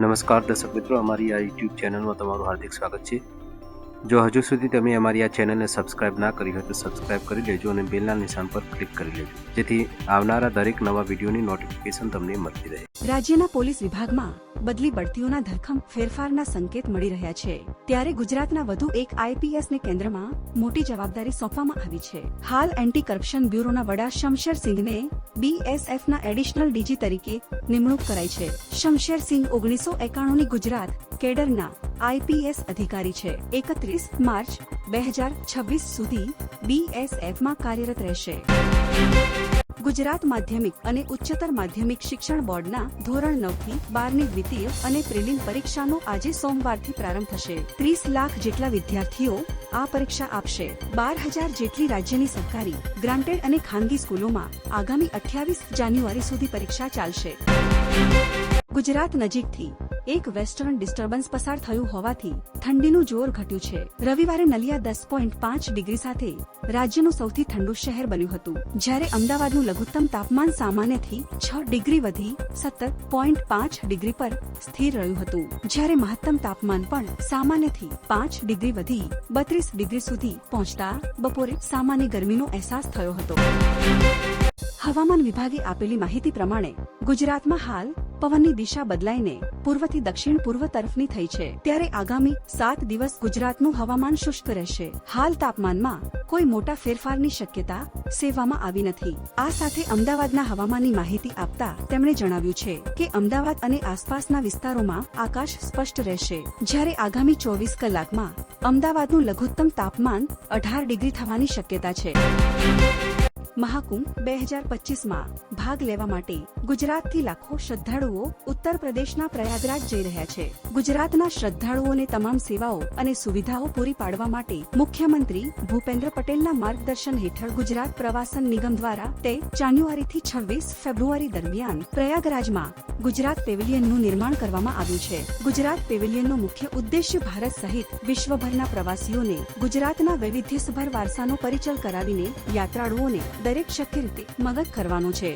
નમસ્કાર દર્શક મિત્રો, અમારી આ યુટ્યુબ ચેનલમાં તમારું હાર્દિક સ્વાગત છે. જો હજુ સુધી તમે અમારી આ ચેનલને સબસ્ક્રાઇબ ના કરી હોય તો સબસ્ક્રાઇબ કરી લેજો અને બેલના નિશાન પર ક્લિક કરી લેજો. જેથી આવનારા દરેક નવા વિડીયોની નોટિફિકેશન તમને મળતી રહે. રાજ્યના પોલીસ વિભાગમાં બદલી બઢતીઓના ધરખમ ફેરફારના સંકેત મળી રહ્યા છે. ત્યારે ગુજરાતના વધુ એક આઈપીએસ ને કેન્દ્રમાં મોટી જવાબદારી સોંપવામાં આવી છે. હાલ એન્ટી કરપ્શન બ્યુરોના વડા શમશેર સિંઘને બીએસએફના એડિશનલ ડીજી તરીકે નિમણૂક કરાઈ છે. શમશેર સિંહ ઓગણીસો એકાણુંની ગુજરાત કેડરના આઈપીએસ અધિકારી છે. એકત્રીસ માર્ચ બે હજાર છવ્વીસ સુધી બીએસએફમાં કાર્યરત રહેશે. ગુજરાત માધ્યમિક અને ઉચ્ચતર માધ્યમિક શિક્ષણ બોર્ડના ધોરણ નવથી બારની દ્વિતીય અને પ્રિલિમ પરીક્ષાનો આજે સોમવારથી પ્રારંભ થશે. ત્રીસ લાખ જેટલા વિદ્યાર્થીઓ આ પરીક્ષા આપશે. બાર હજાર જેટલી રાજ્યની સરકારી, ગ્રાન્ટેડ અને ખાનગી સ્કૂલોમાં આગામી અઠ્યાવીસ જાન્યુઆરી સુધી પરીક્ષા ચાલશે. ગુજરાત નજીકથી એક વેસ્ટર્ન ડિસ્ટર્બન્સ પસાર થયું હોવાથી ઠંડીનું જોર ઘટ્યું છે. રવિવારે નલિયા દસ પોઈન્ટ પાંચ ડિગ્રી સાથે રાજ્યનું સૌથી ઠંડુ શહેર બન્યું હતું, જ્યારે અમદાવાદનું લઘુત્તમ તાપમાન સામાન્યથી છ ડિગ્રી વધી સત્તર પોઈન્ટ પાંચ ડિગ્રી પર સ્થિર રહ્યું હતું, જ્યારે મહત્તમ તાપમાન પણ સામાન્યથી પાંચ ડિગ્રી વધી બત્રીસ ડિગ્રી સુધી પહોંચતા બપોરે સામાન્ય ગરમીનો અહેસાસ થયો હતો. હવામાન વિભાગે આપેલી માહિતી પ્રમાણે ગુજરાતમાં હાલ પવનની દિશા બદલાઈને પૂર્વથી દક્ષિણ પૂર્વ તરફની થઈ છે. ત્યારે આગામી સાત દિવસ ગુજરાતનું હવામાન શુષ્ક રહેશે. હાલ તાપમાનમાં કોઈ મોટા ફેરફારની શક્યતા સેવામાં આવી નથી. આ સાથે અમદાવાદના હવામાનની માહિતી આપતા તેમણે જણાવ્યું છે કે અમદાવાદ અને આસપાસના વિસ્તારોમાં આકાશ સ્પષ્ટ રહેશે. જ્યારે આગામી ચોવીસ કલાકમાં અમદાવાદનું લઘુત્તમ તાપમાન અઢાર ડિગ્રી થવાની શક્યતા છે. મહાકુંભ બે હજાર પચીસમાં ભાગ લેવા માટે ગુજરાતથી લાખો શ્રદ્ધાળુઓ ઉત્તર પ્રદેશના પ્રયાગરાજ જઈ રહ્યા છે. ગુજરાતના શ્રદ્ધાળુઓને તમામ સેવાઓ અને સુવિધાઓ પૂરી પાડવા માટે મુખ્યમંત્રી ભૂપેન્દ્ર પટેલના માર્ગદર્શન હેઠળ ગુજરાત પ્રવાસન નિગમ દ્વારા તે જાન્યુઆરીથી છવ્વીસ ફેબ્રુઆરી દરમિયાન પ્રયાગરાજમાં ગુજરાત પેવેલિયનનું નિર્માણ કરવામાં આવ્યું છે. ગુજરાત પેવેલિયનનો મુખ્ય ઉદ્દેશ્ય ભારત સહિત વિશ્વભરના પ્રવાસીઓને ગુજરાતના વૈવિધ્યસભર વારસાનો પરિચય કરાવીને યાત્રાળુઓને દરેક શક્ય રીતે મદદ કરવાનો છે.